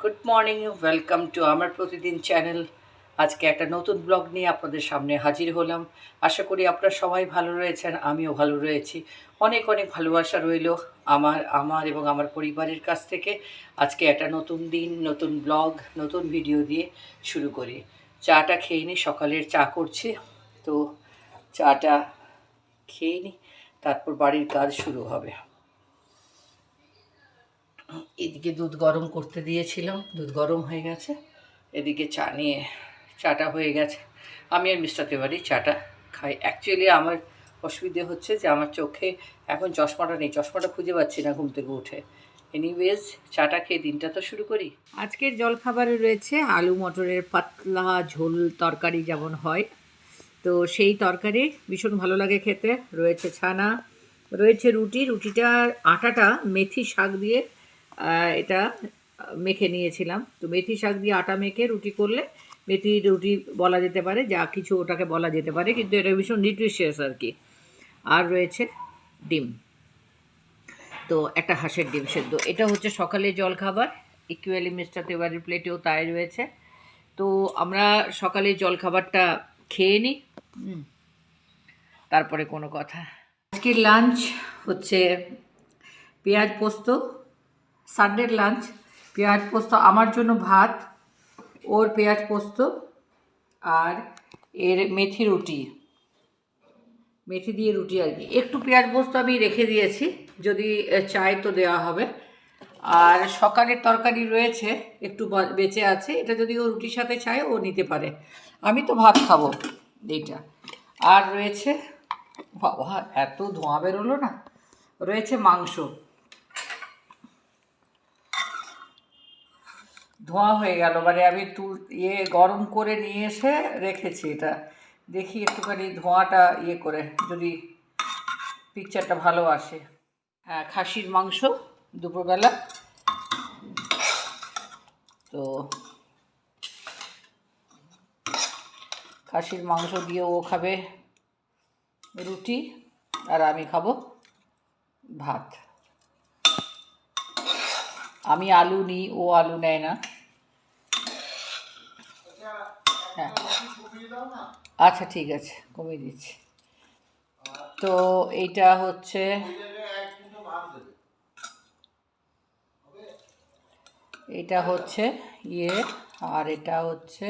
Good morning welcome to আমার প্রতিদিন channel আজকে একটা নতুন ব্লগ নিয়ে আপনাদের সামনে হাজির হলাম। আশা করি আপনারা সবাই ভালো রয়েছেন, আমিও ভালো রয়েছি। অনেক অনেক ভালোবাসা রইল আমার আমার এবং আমার পরিবারের কাছ থেকে। আজকে একটা নতুন দিন, নতুন ব্লগ নতুন ভিডিও দিয়ে শুরু করি। চাটা খেয়ে নিই সকালের চা করছি। তো চাটা খেয়ে নিই তারপর বাড়ির কাজ শুরু হবে। এদিকে দুধ গরম করতে দিয়েছিলাম, দুধ গরম হয়ে গেছে। এদিকে চা নিয়ে, চাটা হয়ে গেছে। আমি আর মিস্টার তেওয়ারি চাটা খাই। অ্যাকচুয়ালি আমার অসুবিধে হচ্ছে যে আমার চোখে এখন চশমাটা নেই, চশমাটা খুঁজে পাচ্ছি না ঘুম থেকে উঠে। এনিওয়েজ চাটা খেয়ে দিনটা তো শুরু করি। আজকের জলখাবারে রয়েছে আলু মটরের পাতলা ঝোল তরকারি যেমন হয়। তো সেই তরকারি ভীষণ ভালো লাগে খেতে। রয়েছে ছানা, রয়েছে রুটি। রুটিটার আটাটা মেথি শাক দিয়ে এটা মেখে নিয়েছিলাম। তো মেথি শাক দিয়ে আটা মেখে রুটি করলে মেথি রুটি বলা যেতে পারে, যা কিছু ওটাকে বলা যেতে পারে, কিন্তু এটা ভীষণ নিউট্রিশিয়াস আর কি। আর রয়েছে ডিম। তো একটা হাঁসের ডিম সেদ্ধ। এটা হচ্ছে সকালে জলখাবার। ইকুয়ালি মিস্টার তেওয়ারির প্লেটেও তাই রয়েছে। তো আমরা সকালে জলখাবারটা খেয়ে নিই। তারপরে কোনো কথা। আজকের লাঞ্চ হচ্ছে পেঁয়াজ পোস্ত সানডের লাঞ্চ পেঁয়াজ পোস্ত, আমার জন্য ভাত, ওর পেঁয়াজ পোস্ত আর এর মেথি রুটি। মেথি দিয়ে রুটি আর কি। একটু পেঁয়াজ পোস্ত আমি রেখে দিয়েছি, যদি চাই তো দেওয়া হবে। আর সকালের তরকারি রয়েছে, একটু বেঁচে আছে, এটা যদি ও রুটির সাথে চায়, ও নিতে পারে। আমি তো ভাত খাব এইটা। আর রয়েছে, বাবা, এত ধোঁয়া বেরোলো না। রয়েছে মাংস। ধোঁয়া হয়ে গেল মানে আমি তুল ইয়ে গরম করে নিয়ে এসে রেখেছি এটা। দেখি একটুখানি ধোঁয়াটা ইয়ে করে, যদি পিকচারটা ভালো আসে। হ্যাঁ খাসির মাংস দুপুরবেলা। তো খাসির মাংস দিয়ে ও খাবে রুটি, আর আমি খাব ভাত। আমি আলু নিই, ও আলু নেয় না। হ্যাঁ। আচ্ছা ঠিক আছে, কমিয়ে দিচ্ছি। তো এইটা হচ্ছে এটা হচ্ছে ইয়ে আর এটা হচ্ছে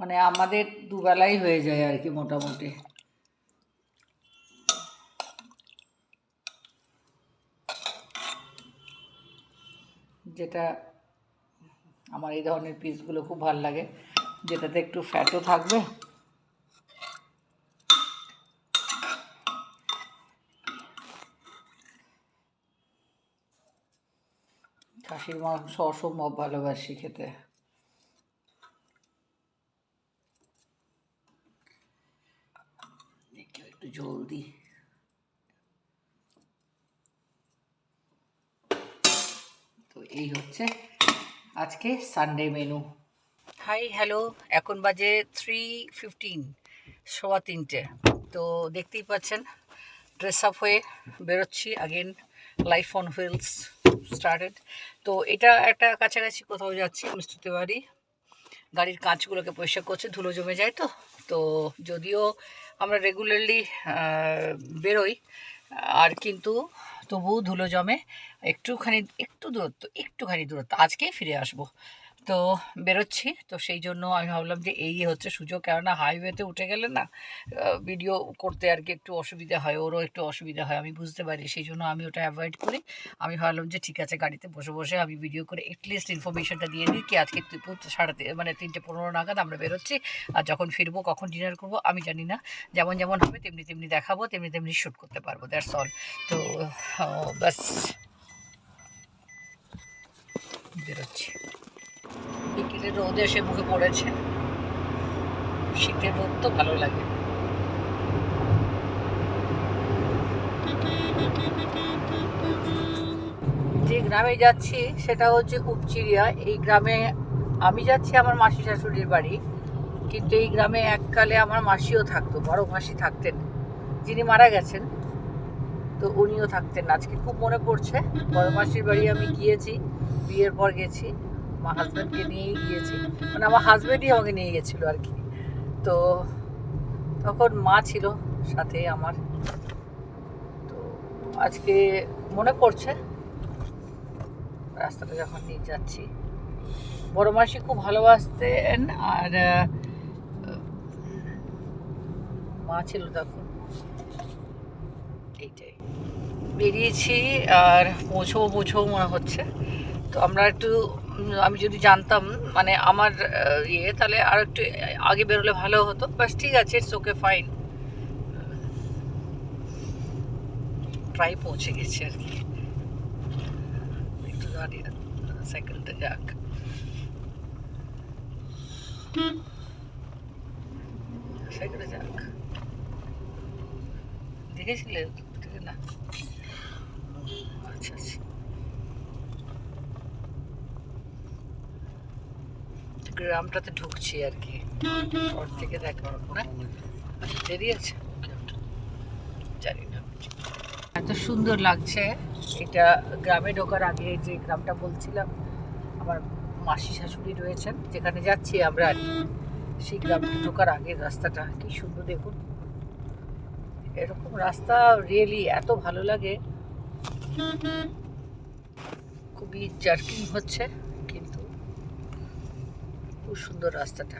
মানে আমাদের দুবেলাই হয়ে যায় আর কি মোটামুটি। যেটা আমার এই ধরনের পিসগুলো খুব ভালো লাগে। যেটাতে একটু ফ্যাটও থাকবে। খাসির মাংস অসম্ভব ভালোবাসি খেতে। একটু একটু জল দিই। তো এই হচ্ছে আজকে সানডে মেনু হাই হ্যালো এখন বাজে থ্রি ফিফটিন সোয়া তিনটে। তো দেখতেই পাচ্ছেন ড্রেস আপ হয়ে বেরোচ্ছি। Again life on wheels started তো এটা একটা কাছাকাছি কোথাও যাচ্ছি মিস্টার তিওয়ারি গাড়ির কাঁচগুলোকে পরিষ্কার করছে, ধুলো জমে যায় তো। তো যদিও আমরা রেগুলারলি বেরোই, আর কিন্তু তবুও ধুলো জমে একটুখানি একটু দূরত্ব একটুখানি দূরত্ব। আজকেই ফিরে আসব। তো বেরোচ্ছি। তো সেই জন্য আমি ভাবলাম যে এই হচ্ছে সুযোগ। কেননা হাইওয়েতে উঠে গেলে না ভিডিও করতে আর কি একটু অসুবিধা হয়, ওরও একটু অসুবিধা হয়, আমি বুঝতে পারি। সেই জন্য আমি ওটা অ্যাভয়েড করি। আমি ভাবলাম যে ঠিক আছে, গাড়িতে বসে বসে আমি ভিডিও করে এটলিস্ট ইনফরমেশনটা দিয়ে দিই কি আজকে সাড়ে মানে তিনটে পনেরো নাগাদ আমরা বেরোচ্ছি। আর যখন ফিরবো, কখন ডিনার করব, আমি জানি না। যেমন যেমন হবে, তেমনি তেমনি দেখাবো, তেমনি তেমনি শ্যুট করতে পারব দ্যাটস অল তো ব্যাস। বেরোচ্ছি। বিকেলে রোদ এসে মুখে পড়েছে। শীতের রোদ তো ভালো লাগে। যে গ্রামে যাচ্ছি, সেটা হচ্ছে উপচিরিয়া এই গ্রামে আমি যাচ্ছি আমার মাসি শাশুড়ির বাড়ি। কিন্তু এই গ্রামে এককালে আমার মাসিও থাকতো, বড় মাসি থাকতেন। যিনি মারা গেছেন, তো উনিও থাকতেন। আজকে খুব মনে পড়ছে। বড় মাসির বাড়ি আমি গিয়েছি, বিয়ের পর গেছি। আমার হাজব্যান্ডকে নিয়েই গিয়েছি। মানে আমার হাজব্যান্ডই আমাকে নিয়ে গেছিল আর কি। তো তখন মা ছিল সাথে আমার। তো আজকে মনে পড়ছে, রাস্তাটা যখন নিয়ে যাচ্ছি। বড় মাসি খুব ভালোবাসতেন আর মা ছিল তখন। এইটাই। বেরিয়েছি আর পৌঁছবো পৌঁছবো মনে হচ্ছে। তো আমরা একটু আমি যদি জানতাম মানে আমার ইয়ে তাহলে আর একটু আগে বেরোলে ভালো হতো। বাস ঠিক আছে ইটস ওকে ফাইন প্রায় পৌঁছে গেছি আর কি। একটু দাঁড়িয়ে সাইকেলটা যাক। যাক। দেখেছিলে? না? আচ্ছা আচ্ছা। গ্রামটাতে ঢুকছি আর কি। ওর থেকে দেখা আচ্ছা, দেরি আছে. জানি না। এত সুন্দর লাগছে। এটা গ্রামে ঢোকার আগে যে গ্রামটা বলছিলাম আমার মাসি শাশুড়ি রয়েছেন যেখানে যাচ্ছি আমরা আর কি। সেই গ্রামটা ঢোকার আগের রাস্তাটা কি সুন্দর দেখুন। এরকম রাস্তা রিয়েলি এত ভালো লাগে। খুবই জার্কিং হচ্ছে। খুব সুন্দর রাস্তাটা।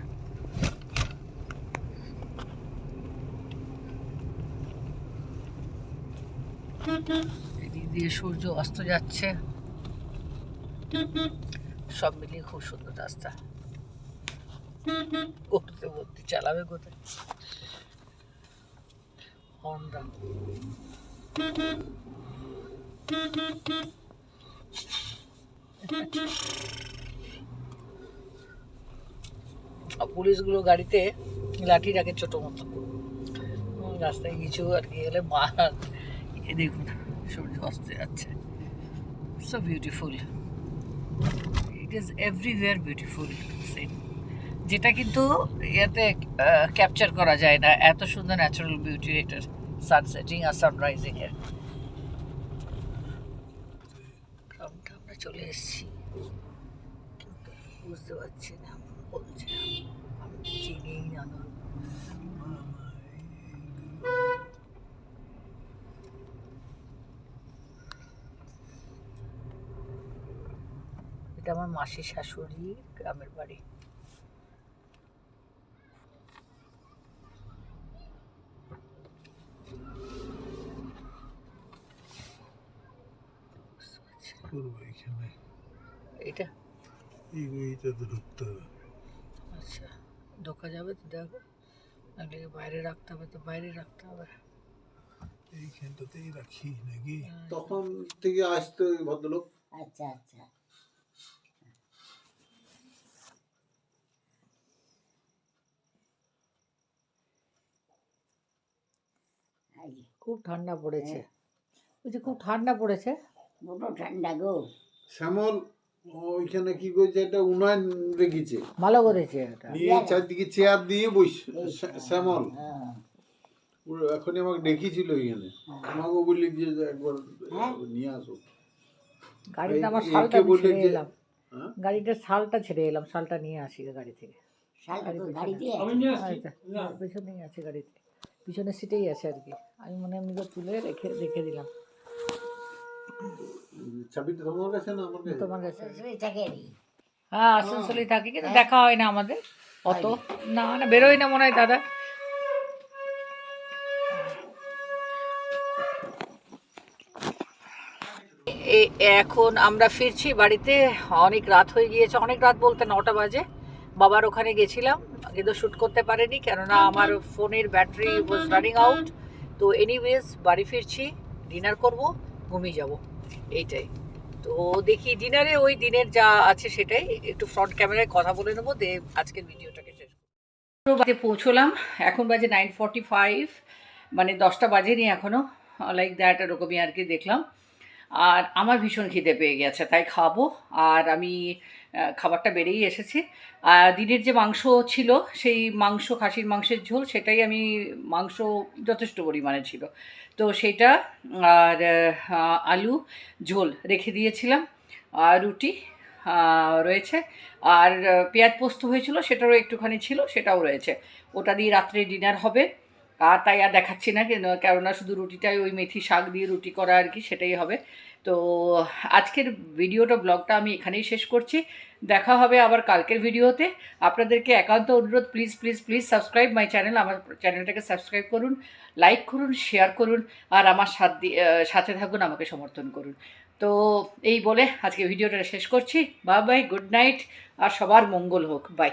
দিয়ে সূর্য অস্ত যাচ্ছে। সব মিলিয়ে খুব সুন্দর রাস্তা। করতে বলতে চালাবে কোথায়? হন্ডা আর পুলিশগুলো গাড়িতে লাঠি রাখে ছোটো মতো রাস্তায় কিছু আর কি গেলে মার এ দেখুন, সূর্য অস্ত যাচ্ছে। So beautiful it is everywhere beautiful same যেটা কিন্তু ইয়াতে ক্যাপচার করা যায় না। এত সুন্দর ন্যাচারাল বিউটি এটার সানসেটিং আর সানরাইজিং এর চলে এসেছি। বুঝতে পারছি না, বলছে না এটা আমার মাসির শাশুড়ি গ্রামের বাড়ি। করব এখানে। এটা এই এইটাতে ঢুকতে হবে। আচ্ছা। ঢোকা যাবে তো দেখো। নাহলে বাইরে রাখতে হবে তো বাইরে রাখতে হবে। এইখানটাতেই রাখি নাকি? হ্যাঁ। তখন থেকে আসতো ওই ভদ্রলোক? আচ্ছা আচ্ছা। এই যে, খুব ঠান্ডা পড়েছে। বলছি খুব ঠান্ডা পড়েছে? বড় ঠান্ডা গো। শ্যামল ওইখানে কি করছে? একটা উন্নয়ন রেখেছে ভালো করেছে এটা। নিয়ে চারদিকে চেয়ার দিয়ে বস শ্যা- শ্যামল। হ্যাঁ, এখনই আমাকে ডেকেছিল এখানে আমাকে বললি যে একবার হ্যাঁ। নিয়ে আসো। গাড়িটা আমার শালটা ছেড়ে এলাম। হ্যাঁ? গাড়িটার শালটা ছেড়ে এলাম শালটা নিয়ে আসি গাড়ি থেকে আচ্ছা, পেছনেই আছে গাড়িতে। পিছনের সিটেই আছে আর কি। আমি মনে এমনি তুলে রেখে রেখে দিলাম। চাবিটা তোমার কাছে না আমার কাছে? তোমার কাছে আছে। আসানসোলে থাকে নি হ্যাঁ। কিন্তু দেখা হয় না আমাদের। অত না না বেরোয় না মনে হয় দাদা। এ- এখন আমরা ফিরছি বাড়িতে। অনেক রাত হয়ে গিয়েছে অনেক রাত বলতে নটা বাজে। বাবার ওখানে গেছিলাম কিন্তু শ্যুট করতে পারিনি কেননা আমার ফোনের ব্যাটারি ওয়াজ রানিং আউট তো এনিওয়েজ বাড়ি ফিরছি ডিনার করব। ঘুমিয়ে যাব। এইটাই। তো দেখি ডিনারে ওই দিনের যা আছে সেটাই। একটু ফ্রন্ট ক্যামেরায় কথা বলে নেব, দে আজকের ভিডিওটাকে শেষ পৌঁছলাম। এখন বাজে নাইন ফর্টি ফাইভ মানে দশটা বাজেনি এখনও লাইক দ্যাট এরকমই আর কি দেখলাম। আর আমার ভীষণ খিদে পেয়ে গেছে, তাই খাব। আর আমি খাবারটা বেড়েই এসেছি। আর দিনের যে মাংস ছিল, সেই মাংস, খাসির মাংসের ঝোল, সেটাই আমি, মাংস যথেষ্ট পরিমাণে ছিল। তো সেটা আর আলু, ঝোল রেখে দিয়েছিলাম। আর রুটি রয়েছে। আর পেঁয়াজ পোস্ত হয়েছিল, সেটারও একটুখানি ছিল, সেটাও রয়েছে। ওটা দিয়ে রাত্রে ডিনার হবে। আর তাই আর দেখাচ্ছি না কেন, কেননা শুধু রুটিটাই ওই মেথি শাক দিয়ে রুটি করা আর কি, সেটাই হবে। তো আজকের ভিডিওটা ব্লগটা আমি এখানেই শেষ করছি। দেখা হবে আবার কালকের ভিডিওতে আপনাদেরকে একান্ত অনুরোধ please please please subscribe my channel আমার চ্যানেলটাকে সাবস্ক্রাইব করুন লাইক করুন শেয়ার করুন, আর আমার সাথ থাকুন, আমাকে সমর্থন করুন। তো এই বলে আজকে ভিডিওটা শেষ করছি। বাই বাই গুড নাইট আর সবার মঙ্গল হোক। বাই